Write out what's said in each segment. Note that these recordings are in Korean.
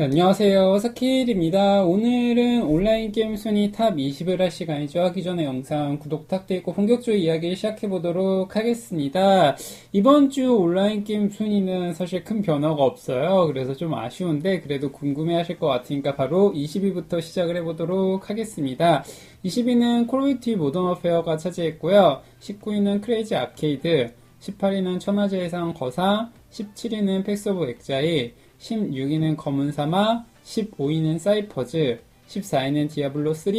네, 안녕하세요. 사키일입니다. 오늘은 온라인 게임 순위 탑 20을 할 시간이죠. 하기 전에 영상 구독 부탁드리고 본격적으로 이야기 시작해 보도록 하겠습니다. 이번 주 온라인 게임 순위는 사실 큰 변화가 없어요. 그래서 좀 아쉬운데 그래도 궁금해 하실 것 같으니까 바로 20위부터 시작을 해 보도록 하겠습니다. 20위는 콜 오브 듀티 모던 어페어가 차지했고요. 19위는 크레이지 아케이드, 18위는 천하제의 상 거사, 17위는 팩스 오브 엑자일, 16위는 검은 사막, 15위는 사이퍼즈, 14위는 디아블로 3,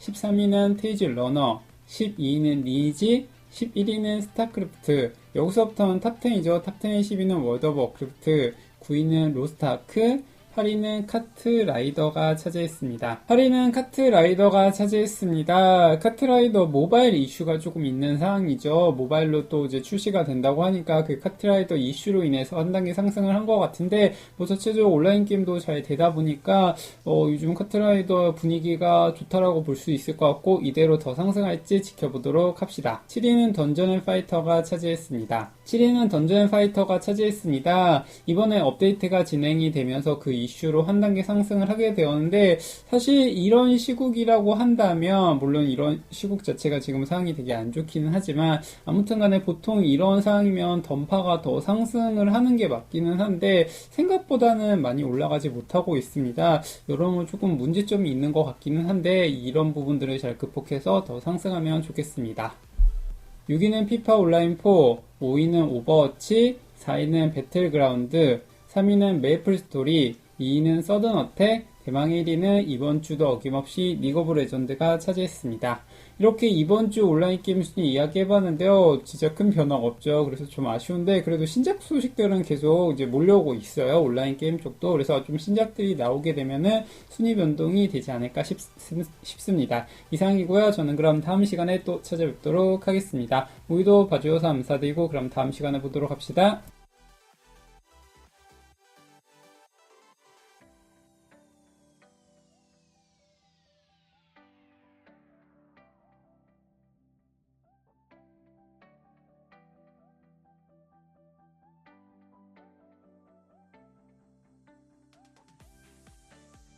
13위는 테이즈 러너, 12위는 리지, 11위는 스타크래프트. 여기서부터는 탑10이죠. 탑10의 10위는 월드 오브 워크래프트, 9위는 로스트 아크, 8위는 카트 라이더가 차지했습니다. 8위는 카트 라이더가 차지했습니다. 카트 라이더 모바일 이슈가 조금 있는 상황이죠. 모바일로 또 이제 출시가 된다고 하니까 그 카트 라이더 이슈로 인해서 한 단계 상승을 한 것 같은데 뭐 전체적으로 온라인 게임도 잘 되다 보니까 어, 요즘 카트 라이더 분위기가 좋다라고 볼 수 있을 것 같고 이대로 더 상승할지 지켜보도록 합시다. 7위는 던전 앤 파이터가 차지했습니다. 7위는 던전 앤 파이터가 차지했습니다. 이번에 업데이트가 진행이 되면서 그 이슈로 한 단계 상승을 하게 되었는데 사실 이런 시국이라고 한다면 물론 이런 시국 자체가 지금 상황이 되게 안 좋기는 하지만 아무튼 간에 보통 이런 상황이면 던파가 더 상승을 하는 게 맞기는 한데 생각보다는 많이 올라가지 못하고 있습니다. 여러분 조금 문제점이 있는 것 같기는 한데 이런 부분들을 잘 극복해서 더 상승하면 좋겠습니다. 6위는 피파 온라인 4, 5위는 오버워치, 4위는 배틀그라운드, 3위는 메이플 스토리, 2위는 서든 어택, 대망의 1위는 이번 주도 어김없이 리그 오브 레전드가 차지했습니다. 이렇게 이번 주 온라인 게임 순위 이야기해봤는데요. 진짜 큰 변화가 없죠. 그래서 좀 아쉬운데 그래도 신작 소식들은 계속 이제 몰려오고 있어요. 온라인 게임 쪽도. 그래서 좀 신작들이 나오게 되면은 순위 변동이 되지 않을까 싶, 싶습니다. 이상이고요. 저는 그럼 다음 시간에 또 찾아뵙도록 하겠습니다. 우리도 봐주셔서 감사드리고 그럼 다음 시간에 보도록 합시다.